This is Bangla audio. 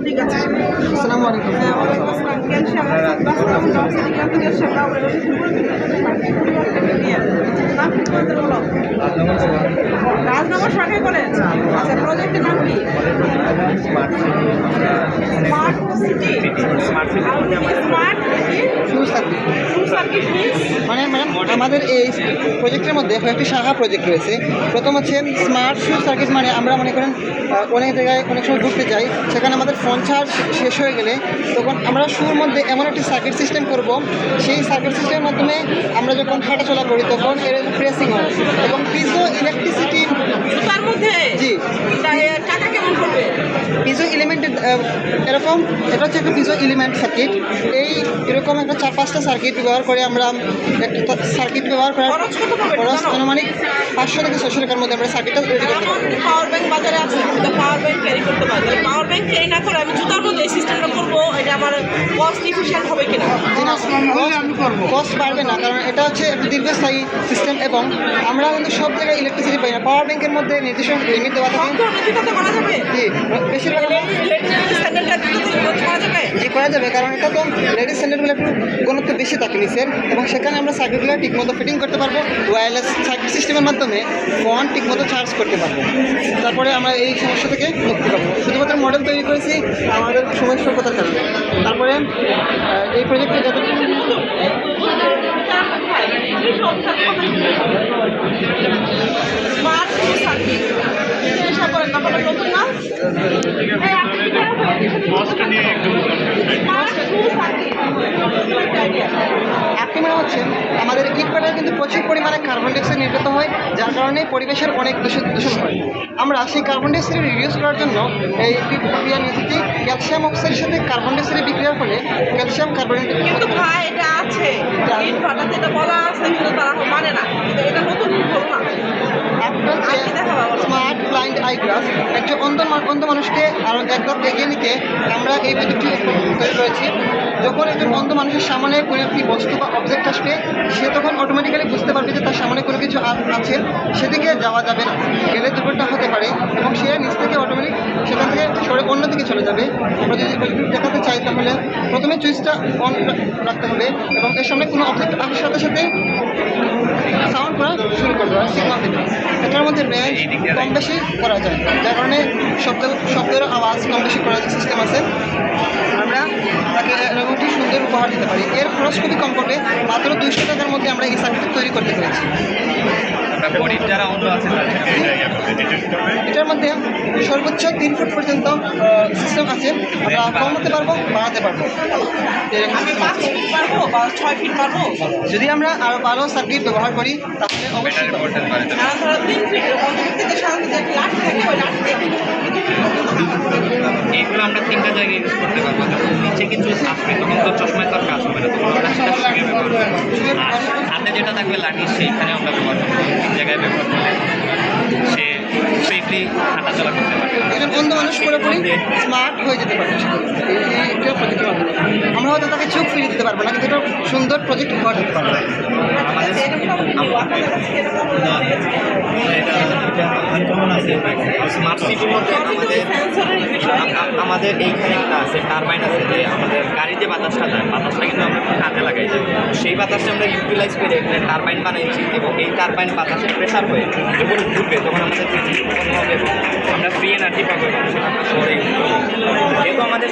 ঠিক আছে। আসসালামু আলাইকুম? রাজনগর সরকারি কলেজ আচ্ছা প্রজেক্টের নাম কি? স্মার্ট সিটি স্মার্ট সিটি থাকবে সার্কিট মানে ম্যাডাম আমাদের এই প্রজেক্টের মধ্যে কয়েকটি শাখা প্রজেক্ট রয়েছে। প্রথম হচ্ছে স্মার্ট শু সার্কিট মানে আমরা মনে করেন অনেক জায়গায় অনেক সময় ঘুরতে যাই সেখানে আমাদের ফোন চার্জ শেষ হয়ে গেলে তখন আমরা শুর মধ্যে এমন একটি সার্কিট সিস্টেম করব সেই সার্কিট সিস্টেমের মাধ্যমে আমরা যখন হাঁটাচলা করি তখন এর প্রেসিং হয় এবং পিজো ইলেকট্রিসিটি তার মধ্যে? জি। টাকা কেমন পড়বে? পিজো এলিমেন্টের এরকম এটা হচ্ছে একটা পিজো এলিমেন্ট সার্কিট এই এরকম একটা চার পাঁচটা সার্কিট ব্যবহার করে আমরা একটা সার্কিট ব্যবহার করার খরচ? আনুমানিক পাঁচশো থেকে ছশো টাকার মধ্যে আমরা সার্কিটটা তৈরি করতে পারি পাওয়ার ব্যাংক বাজারে আছে পাওয়ার ব্যাংক ক্যারি করতে পারি পাওয়ার ব্যাংক ক্যারি না করে আমি কস্ট ইফিশিয়েন্ট হবে কিনা? কস্ট বাড়বে না কারণ এটা হচ্ছে একটা দীর্ঘস্থায়ী সিস্টেম এবং আমরা কিন্তু সব জায়গায় ইলেকট্রিসিটি পাই না। পাওয়ার ব্যাংকের মধ্যে নির্দিষ্ট লিমিট দেওয়া থাকে। বেশিরভাগ যে করা যাবে, কারণ এটা তো লেডিস স্যান্ডেলগুলো একটু ঘনত্ব বেশি থাকে নিচের, এবং সেখানে আমরা সার্কিটগুলো ঠিকমতো ফিটিং করতে পারব ওয়্যারলেস সার্কিট সিস্টেমের মাধ্যমে ফোন ঠিকমতো চার্জ করতে পারব। তারপরে আমরা এই সমস্যা থেকে মুক্তি পাবো। শুধুমাত্র মডেল তৈরি করেছি, আমাদের সময় স্বল্পতার কারণে। তারপরে এই প্রজেক্টে সার্কিট চেষ্টা করেন না বলে নতুন না স্মার্ট সার্কিট আইডিয়া মানে আমাদের ইট কিন্তু প্রচুর পরিমাণে কার্বন ডাইঅক্সাইড নির্গত হয় যার কারণে পরিবেশের অনেক দূষণ দূষণ হয়। আমরা সেই কার্বন ডাইঅক্সাইড রিডিউস করার জন্য এই প্রক্রিয়া নিয়েছি ক্যালসিয়াম অক্সাইডের সাথে কার্বন ডাইঅক্সাইডের বিক্রিয়ার ফলে ক্যালসিয়াম কার্বনেট কিন্তু ভাই এটা আছে। ইট এটা বলা আছে কিন্তু তারা মানে না। এটা নতুন বলো না একটা আর কি দেখাবো বলো? স্মার্ট ব্লাইন্ড আই গ্লাস একজন অন্ধ মানুষকে আরও একদম এগিয়ে নিতে আমরা এই প্রযুক্তি তৈরি করেছি যখন একজন অন্ধ মানুষের সামনে কোনো একটি বস্তু বা অবজেক্ট আসবে, সে তখন অটোমেটিক্যালি বুঝতে পারবে যে তার সামনে কোনো কিছু আছে, সেদিকে যাওয়া যাবে না। গেলে দুর্ঘটনা হতে পারে এবং সে নিজ থেকে অটোমেটিক সেখান থেকে সরে অন্যদিকে চলে যাবে। আমরা যদি প্রযুক্তি দেখাতে চাই তাহলে প্রথমে চুইসটা অন রাখতে হবে এবং এর সামনে কোনো অবজেক্ট আসার সাথে সাথে সাউন্ড করা শুরু করবে সিগনাল দেবে এটার মধ্যে রেঞ্জ কম বেশি করা যায় যার কারণে শব্দ শব্দের আওয়াজ কম বেশি করার সিস্টেম আছে আমরা তাকে এরকমটি সুন্দর উপহার দিতে পারি। এর খরচ খুবই কম পড়বে মাত্র দুইশো টাকার মধ্যে আমরা এই সার্কিট তৈরি করতে পেরেছি। তাদের এটার মধ্যে সর্বোচ্চ তিন ফুট পর্যন্ত সিস্টেম আছে। আমরা কমাতে পারব বাড়াতে পারব। এরকম আমি পাঁচ। ফিট পারব বা ছয় ফিট পারব? যদি আমরা আরও ভালো সার্কিট ব্যবহার করি তাহলে অবশ্যই ধরো তিন ফিট সাধারণত একটা থাকে ওই লাঠি এইগুলো আমরা তিনটা জায়গায় ইউজ করতে পারব। যখন নিচে কিছু আসবে তখন তো চশমায় তো কাজ হবে না তখন আমরা সেটা শুয়ে ব্যবহার করব। আর হাতে যেটা থাকবে লাঠি সেইখানে আমরা ব্যবহার করব। তিন জায়গায় ব্যবহার করলে সে সেফলি হাঁটাচলা করতে পারবে। একজন অন্ধ মানুষ পুরোপুরি স্মার্ট হয়ে যেতে পারে এই- এই একটা প্রজেক্টের মাধ্যমে আমরা হয়তো তাকে চোখ ফিরিয়ে দিতে পারব না, কিন্তু এটা সুন্দর প্রজেক্ট উপহার দিতে পারব আমাদের এইখানে একটা আছে, টারবাইন আছে, যে আমাদের গাড়ি যে বাতাসটা যায় বাতাসটা কিন্তু আমরা কাজে লাগাই যাই সেই বাতাসটা আমরা ইউটিলাইজ করে এখানে টারবাইন বানাইছি এবং এই টারবাইন বাতাসের প্রেশার হয়ে যখন ঘুরবে তখন আমাদের আমরা ফ্রি এনার্জি পাবো যেহেতু আমাদের